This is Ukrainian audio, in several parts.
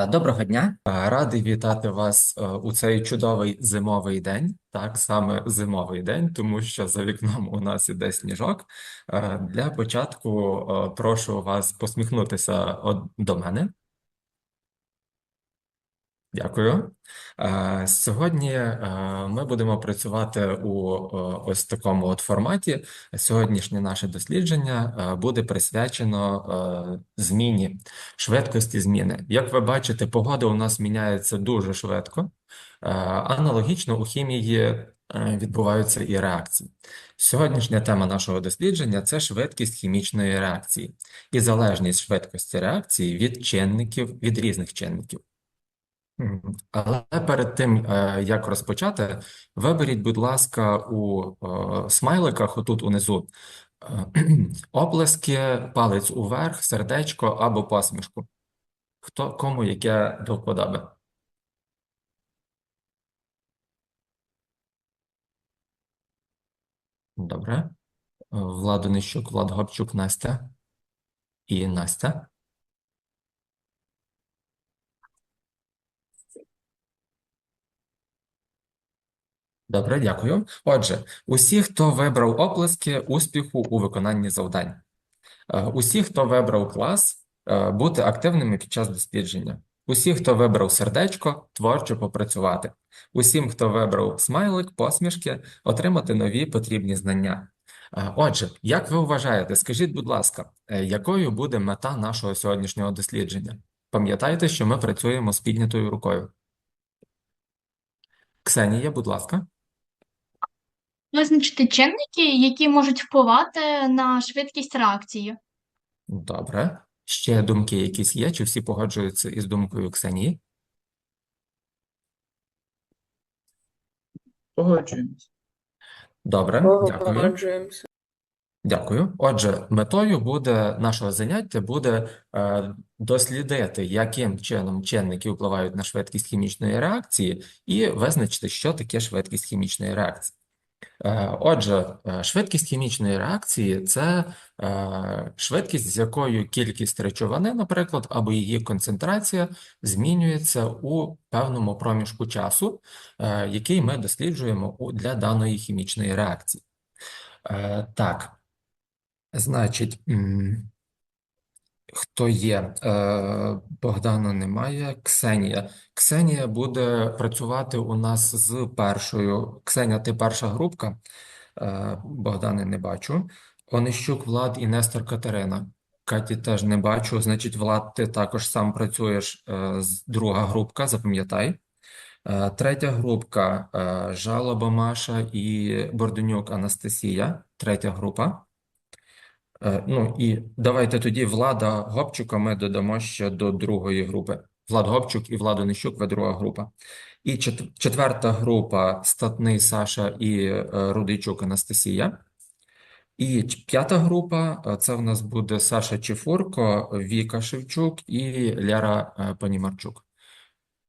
Е, Доброго дня, Е, радий вітати вас е, у цей чудовий зимовий день. Так, саме зимовий день, тому що за вікном у нас іде сніжок. Для початку прошу вас посміхнутися до мене. Дякую. Е, Сьогодні е, ми будемо працювати у е, ось такому от форматі. Сьогоднішнє наше дослідження буде присвячено зміні, швидкості зміни. Як ви бачите, погода у нас міняється дуже швидко. Аналогічно у хімії відбуваються і реакції. Сьогоднішня тема нашого дослідження це швидкість хімічної реакції і залежність швидкості реакції від чинників, від різних чинників. Але перед тим, е, як розпочати, виберіть, будь ласка, у е, смайликах отут унизу е, оплески, палець уверх, сердечко або посмішку. Хто кому яке до вподоби. Добре. Влад Онищук, Влад Гопчук, Настя і Настя. Добре, дякую. Отже, усі, хто вибрав оплески, успіху у виконанні завдань. Е, Усі, хто вибрав клас, е, бути активними під час дослідження. Усі, хто вибрав сердечко, творчо попрацювати. Усім, хто вибрав смайлик, посмішки, отримати нові потрібні знання. Е, Отже, як ви вважаєте, скажіть, будь ласка, якою буде мета нашого сьогоднішнього дослідження? Пам'ятайте, що ми працюємо з піднятою рукою. Ксенія, будь ласка. Визначити чинники, які можуть впливати на швидкість реакції. Добре. Ще думки якісь є? Чи всі погоджуються із думкою Ксенії? Погоджуємося. Добре, дякую. Погоджуємося. Дякую. Отже, метою буде нашого заняття буде е, дослідити, яким чином чинники впливають на швидкість хімічної реакції, і визначити, що таке швидкість хімічної реакції. Е, Отже, е, швидкість хімічної реакції це е, швидкість, з якою кількість речовини, наприклад, або її концентрація змінюється у певному проміжку часу, який ми досліджуємо для даної хімічної реакції. Так, значить, хто є? Е, Богдана немає. Ксенія. Ксенія буде працювати у нас з першою. Ксенія, ти перша групка. Е, Богдани не бачу. Онищук, Влад і Нестор Катерина. Каті теж не бачу. Значить, Влад, ти також сам працюєш е, з друга групка, запам'ятай. Третя групка Жалоба Маша і Борденюк Анастасія. Третя група. Е, Ну і давайте тоді Влада Гопчука ми додамо ще до другої групи. Влад Гопчук і Влад Онищук – ви друга група. І четверта група Статний Саша і е, Рудийчук Анастасія. І п'ята група це в нас буде Саша Чефурко, Віка Шевчук і Ляра е, Панімарчук.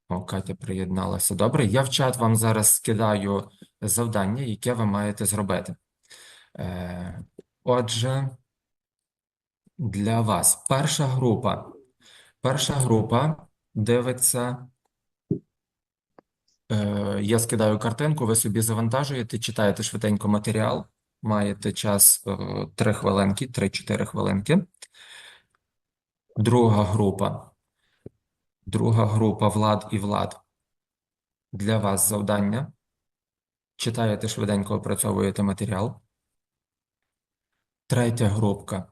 О, Катя приєдналася. Добре, я в чат вам зараз скидаю завдання, яке ви маєте зробити. Отже, для вас перша група. Перша група дивиться. Е, Я скидаю картинку, ви собі завантажуєте, читаєте швиденько матеріал. Маєте час е, 3 хвилинки, 3-4 хвилинки. Друга група. Друга група Влад і Влад. Для вас завдання. Читаєте швиденько, опрацьовуєте матеріал. Третя групка.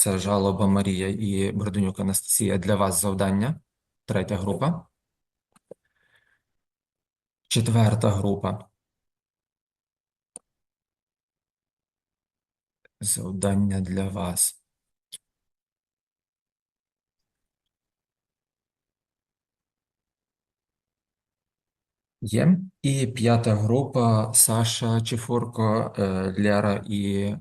Це жалоба Марія і Борденюк Анастасія. Для вас завдання. Третя група. Четверта група. Завдання для вас. Є. І п'ята група Саша Чефурко, е, Ляра і е,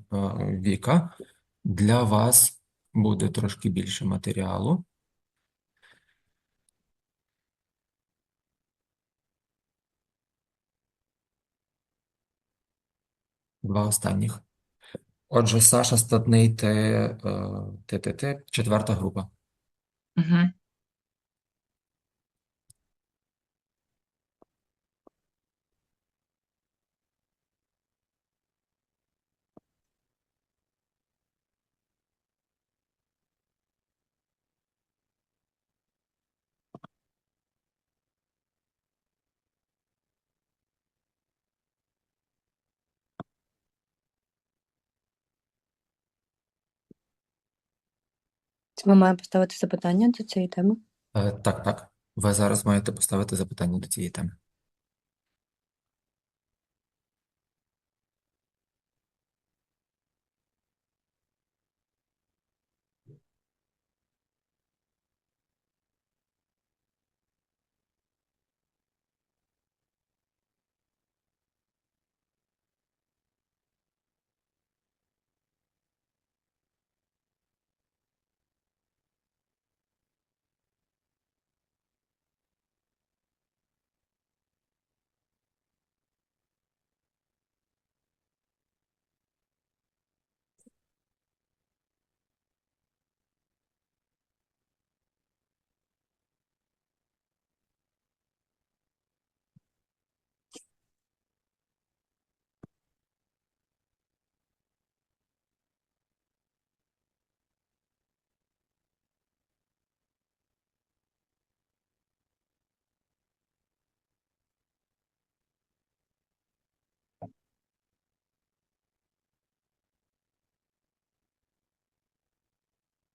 Віка. Для вас буде трошки більше матеріалу. Два останніх. Отже, Саша Статний, ти, е, четверта група. Угу. Ми маємо поставити запитання до цієї теми. Е, Так, так. Ви зараз маєте поставити запитання до цієї теми.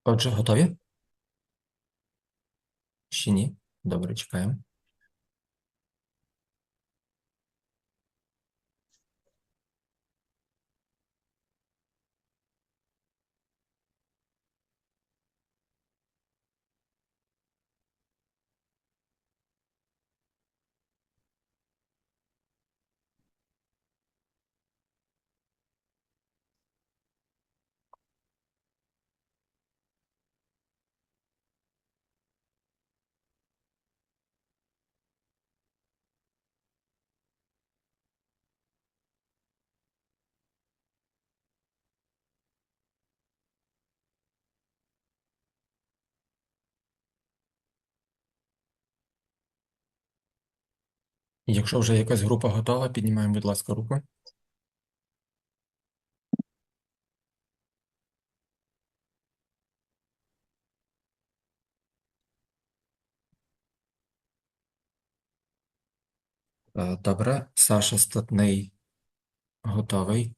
Отже, готові? Ще ні? Добре, чекаємо. Якщо вже якась група готова, піднімаємо, будь ласка, руку. Е, Добре, Саша Статний готовий.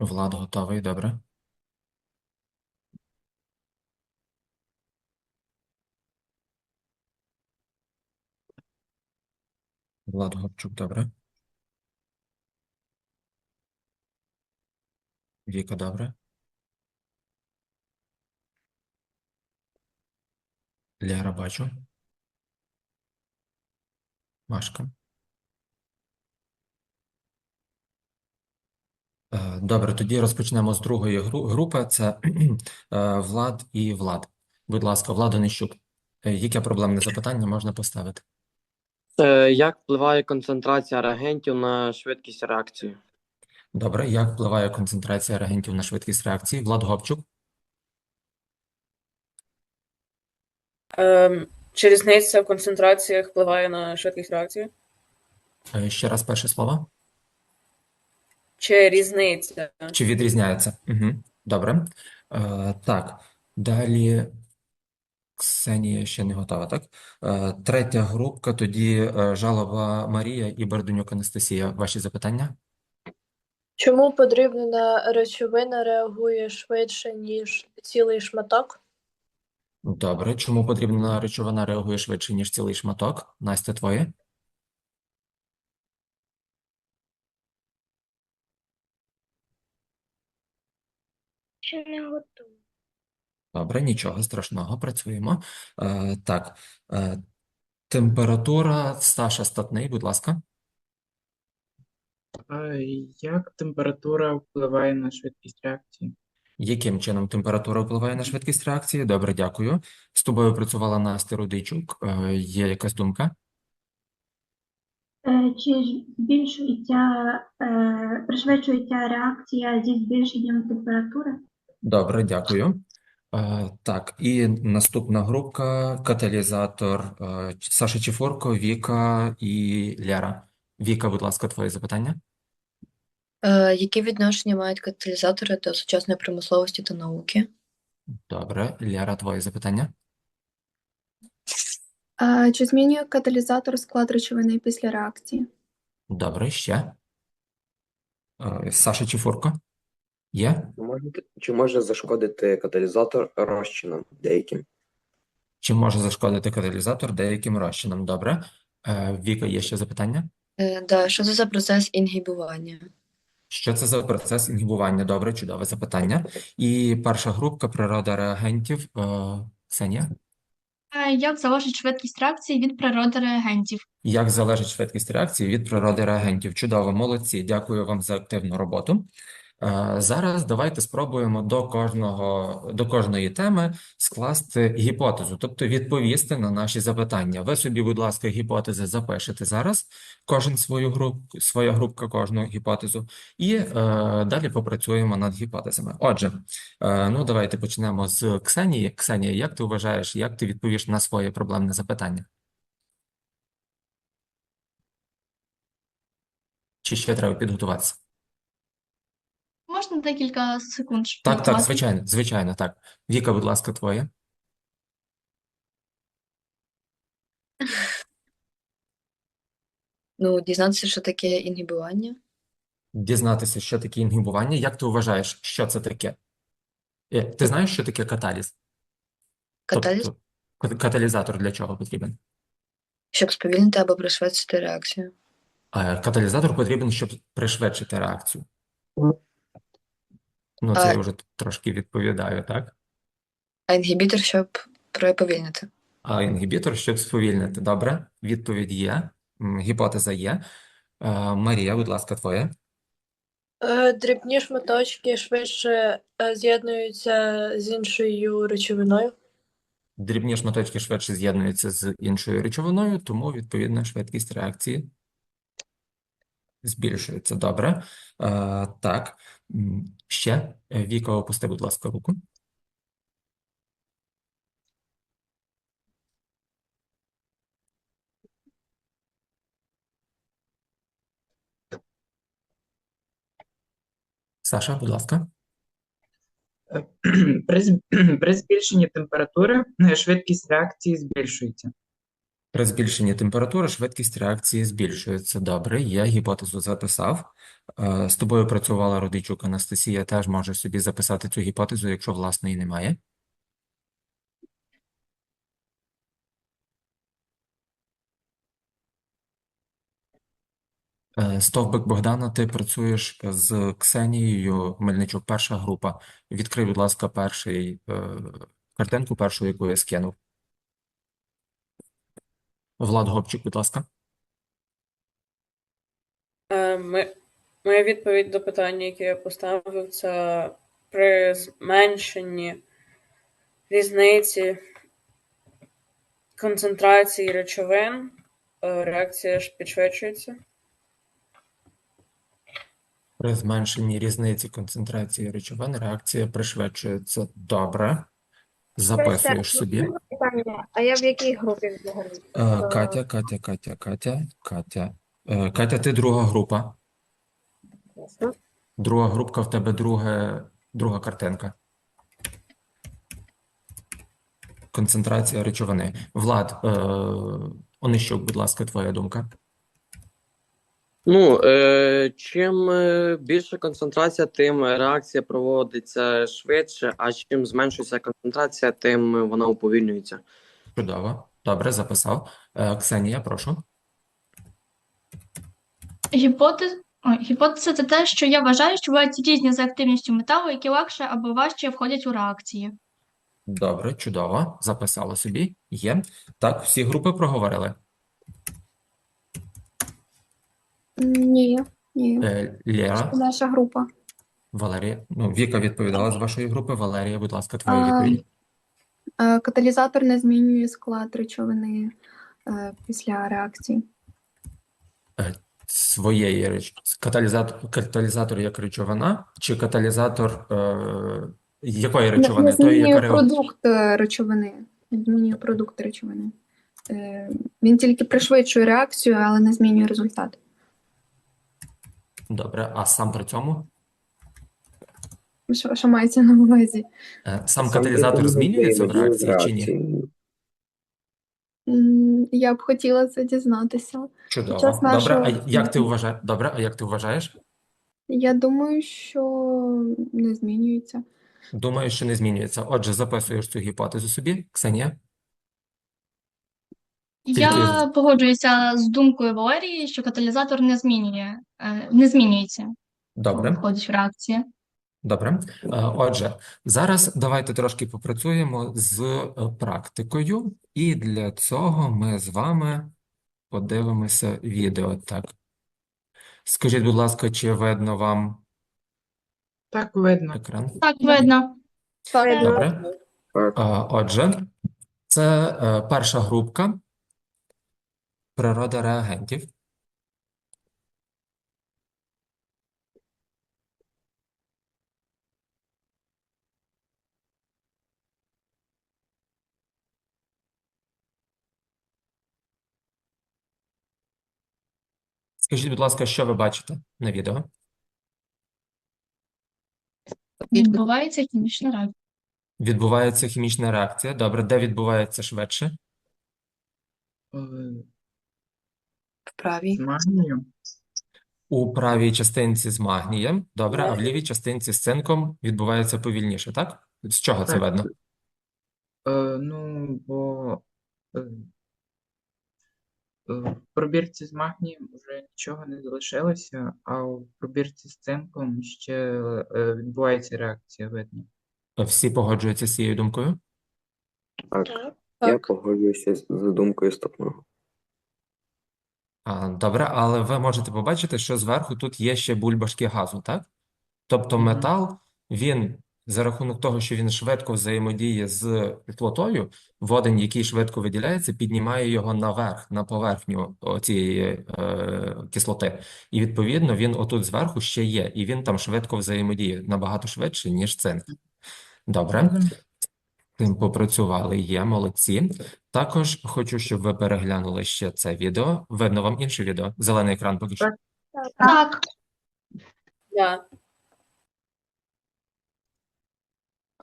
Влад готовий, добре. Влад Гопчук, добре. Віка, добре. Ляра бачу. Машка. Е, Добре, тоді розпочнемо з другої групи. Це е, Влад і Влад. Будь ласка, Влад Онищук. Е, Яке проблемне запитання можна поставити? Е, Як впливає концентрація реагентів на швидкість реакції? Добре, як впливає концентрація реагентів на швидкість реакції? Влад Гопчук. Ем, чи різниця в концентраціях впливає на швидкість реакції? Е, Ще раз перше слово. Чи різниця? Чи відрізняється? Угу. Добре. Е, так, далі Ксенія ще не готова, так? Е, третя групка, тоді е, Жалоба Марія і Берденюк Анастасія. Ваші запитання? Чому подрібнена речовина реагує швидше, ніж цілий шматок? Добре. Чому потрібна речовина реагує швидше, ніж цілий шматок? Настя, твоє? Ще не готова. Добре, нічого страшного, працюємо. Е, так, е, температура, Саша Статний, будь ласка. А як температура впливає на швидкість реакції? Яким чином температура впливає на швидкість реакції? Добре, дякую. З тобою працювала Настя Рудийчук. Е, Є якась думка? Е, Чи збільшується, е, пришвидшується реакція зі збільшенням температури? Добре, дякую. Так, і наступна групка каталізатор Саша Чіфорко, Віка і Лера. Віка, будь ласка, твоє запитання. Е, які відношення мають каталізатори до сучасної промисловості та науки? Добре, Лера, твоє запитання. А, чи змінює каталізатор склад речовини після реакції? Добре, ще. Е, Саша Чіфорко. Є? Може, чи може зашкодити каталізатор розчинам деяким? Чи може зашкодити каталізатор деяким розчинам? Добре. Е, Віка, є ще запитання? Е, да, що це за процес інгібування? Що це за процес інгібування? Добре, чудове запитання. І перша групка природа реагентів. Е, Ксенія. Е, Як залежить швидкість реакції від природи реагентів? Як залежить швидкість реакції від природи реагентів? Чудово, молодці. Дякую вам за активну роботу. Е, Зараз давайте спробуємо до кожного, до кожної теми скласти гіпотезу, тобто відповісти на наші запитання. Ви собі, будь ласка, гіпотези запишете зараз, кожен свою групу, своя групка кожну гіпотезу, і е, далі попрацюємо над гіпотезами. Отже, е, ну давайте почнемо з Ксенії. Ксенія, як ти вважаєш, як ти відповіш на своє проблемне запитання? Чи ще треба підготуватися? Декілька секунд щоб Так, так, звичайно, звичайно, так. Віка, будь ласка, твоє. Ну, дізнатися, що таке інгібування? Дізнатися, що таке інгібування. Як ти вважаєш, що це таке? Е, Ти знаєш, що таке каталіз? Каталіз, Тобто, каталізатор для чого потрібен? щоб сповільнити або пришвидшити реакцію. Е, Каталізатор потрібен, щоб пришвидшити реакцію. Ну, це А- я вже трошки відповідаю, так? А інгібітор, щоб проповільнити. А інгібітор, щоб сповільнити. Добре, відповідь є, М, гіпотеза є. Е, Марія, будь ласка, твоє. Е, Дрібні шматочки швидше е, з'єднуються з іншою речовиною. Дрібні шматочки швидше з'єднуються з іншою речовиною, тому відповідно швидкість реакції збільшується. Добре. Е, так. Ще. Е, Віка, опусти, будь ласка, руку. Саша, будь ласка. При, збільшенні температури е, швидкість реакції збільшується. При збільшенні температури швидкість реакції збільшується. Добре, я гіпотезу записав. Е, З тобою працювала Родичук Анастасія, теж може собі записати цю гіпотезу, якщо власної немає. Е, Стовбик Богдана, ти працюєш з Ксенією Мельничук, перша група. Відкрий, будь ласка, перший, е, картинку першу, яку я скинув. Влад Гопчик, будь ласка. Е, ми, моя відповідь до питання, яке я поставив, це при зменшенні різниці концентрації речовин е, реакція ж підшвидшується. При зменшенні різниці концентрації речовин реакція пришвидшується. Добре. Записуєш собі. Питання, а я в якій групі взагалі? Е, Катя, Катя, Катя, Катя, Катя. Е, Катя, ти друга група. Друга групка в тебе друге, друга картинка. Концентрація речовини. Влад, е, Онищук, будь ласка, твоя думка. Ну, е, чим е, більша концентрація, тим реакція проводиться швидше, а чим зменшується концентрація, тим вона уповільнюється. Чудово. Добре, записав. Е, Ксенія, прошу. Гіпотез... Ой, гіпотеза це те, що я вважаю, що бувають різні за активністю металу, які легше або важче входять у реакції. Добре, чудово. Записала собі. Є. Так, всі групи проговорили. Ні, ні. Е, Лера, Наша група. Валерія. Ну, Віка відповідала з вашої групи. Валерія, будь ласка, твоя А, відповідь. Е, Каталізатор не змінює склад речовини е, після реакції. Своєї реч... Каталізатор, каталізатор як речовина, чи каталізатор е... Якої Не, речовини? не Тої, яка змінює реагує. продукт е, речовини. Не змінює продукт речовини. Е, Він тільки пришвидшує реакцію, але не змінює результат. Добре, а сам при цьому? Що, що мається на увазі? Е, Сам каталізатор змінюється в реакції чи ні? М, Я б хотіла це дізнатися. Чудово. Добре, а як ти вважаєш? Добре, а як ти вважаєш? Я думаю, що не змінюється. Думаю, що не змінюється. Отже, записуєш цю гіпотезу собі, Ксенія. Я погоджуюся з думкою Валерії, що каталізатор не змінює, е, не змінюється, Добре. входить в реакцію. Добре. Е, Отже, зараз давайте трошки попрацюємо з е, практикою, і для цього ми з вами подивимося відео. Так. Скажіть, будь ласка, чи видно вам Так видно. екран? Так, видно. Добре. Отже, це перша групка природа реагентів. Скажіть, будь ласка, що ви бачите на відео? Відбувається хімічна реакція. Відбувається хімічна реакція. Добре, де відбувається швидше? В правій. З магнією. У правій частинці з магнієм, добре, а в лівій частинці з цинком відбувається повільніше, так? З чого це Так. видно? Е, ну, бо е, е, в пробірці з магнієм вже нічого не залишилося, а в пробірці з цинком ще е, відбувається реакція, видно. Всі погоджуються з цією думкою? Так. так. Я погоджуюся з з думкою стопного. А, добре, але ви можете побачити, що зверху тут є ще бульбашки газу, так? Тобто Мгм. метал, він за рахунок того, що він швидко взаємодіє з кислотою, водень, який швидко виділяється, піднімає його наверх, на поверхню цієї е, кислоти. І відповідно він отут зверху ще є, і він там швидко взаємодіє, набагато швидше, ніж цинк. Добре. Тим попрацювали, є, молодці. Також хочу, щоб ви переглянули ще це відео. Видно вам інше відео? Зелений екран поки що. Так. Так,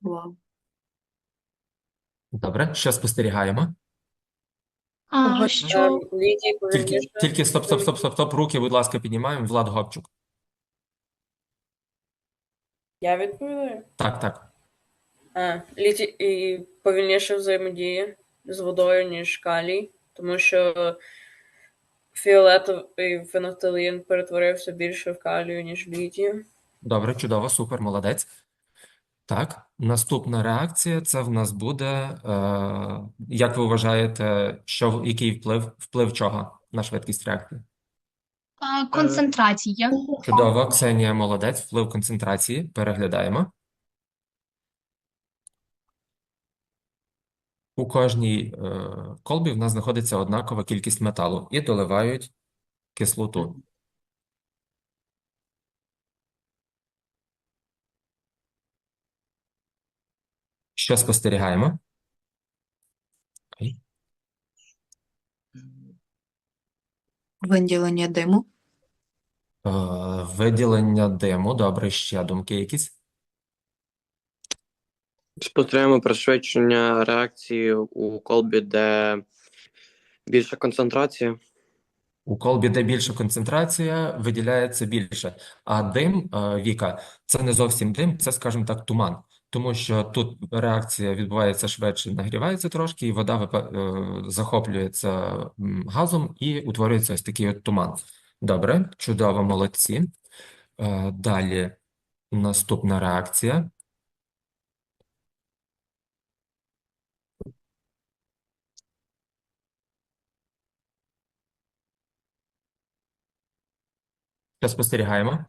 Вау. Добре, що спостерігаємо? а що Тільки, тільки стоп, стоп, стоп, стоп, стоп. Руки, будь ласка, піднімаємо. Влад Гопчук. Я відповідаю. Так, так. А, літі і повільніше взаємодіє з водою, ніж калій, тому що фіолетовий фенолftалін перетворився більше в калію, ніж в літію. Добре, чудово, супер, молодець. Так, наступна реакція це в нас буде, е, як ви вважаєте, що, який вплив, вплив чого на швидкість реакції? концентрація. Чудово, Ксенія, молодець, вплив концентрації, переглядаємо. У кожній е, колбі в нас знаходиться однакова кількість металу і доливають кислоту. Що спостерігаємо? Виділення диму. Е, виділення диму. Добре, ще думки якісь? Спостерігаємо пришвидшення реакції у колбі, де більша концентрація. У колбі, де більша концентрація, виділяється більше. А дим, е, Віка, це не зовсім дим, це, скажімо так, туман. Тому що тут реакція відбувається швидше, нагрівається трошки, і вода е, захоплюється газом і утворюється ось такий от туман. Добре, чудово, молодці. Е, Далі наступна реакція. Спостерігаємо?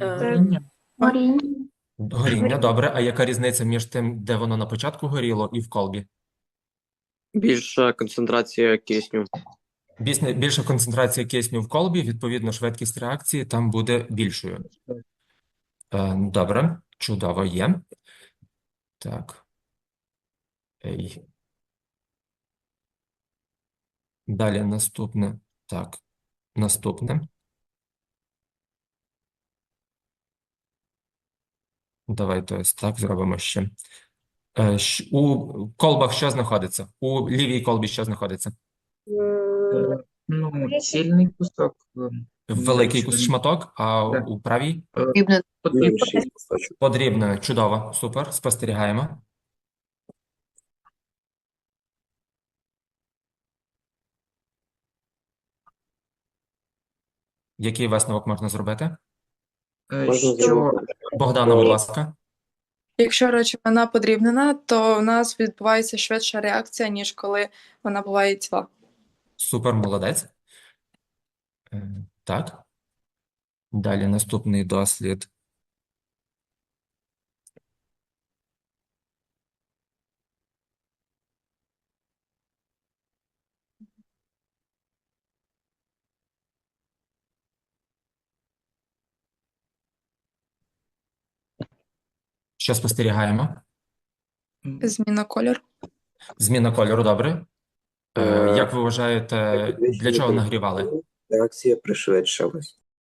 Горіння. Горіння. Горіння, добре. А яка різниця між тим, де воно на початку горіло, і в колбі? Більша концентрація кисню. Більш- Більша концентрація кисню в колбі, відповідно, швидкість реакції там буде більшою. Е, Добре, чудово є. Так. Ей. Далі наступне. Так, наступне. Давайте ось так зробимо ще. Е, У колбах що знаходиться? У лівій колбі що знаходиться? Е, Ну, цільний кусок. ем, Великий кус шматок, а Так. у правій кусочок. подрібнене. Чудово, супер. Спостерігаємо. Який висновок можна зробити? Е, Що. Богдана, будь ласка. Якщо речовина подрібнена, то в нас відбувається швидша реакція, ніж коли вона буває ціла. Супер, молодець. Е, Так. Далі наступний дослід. Що спостерігаємо? Зміна кольору. Зміна кольору, добре. Е, Е, Як ви вважаєте, для чого нагрівали? Реакція пришвидшилась.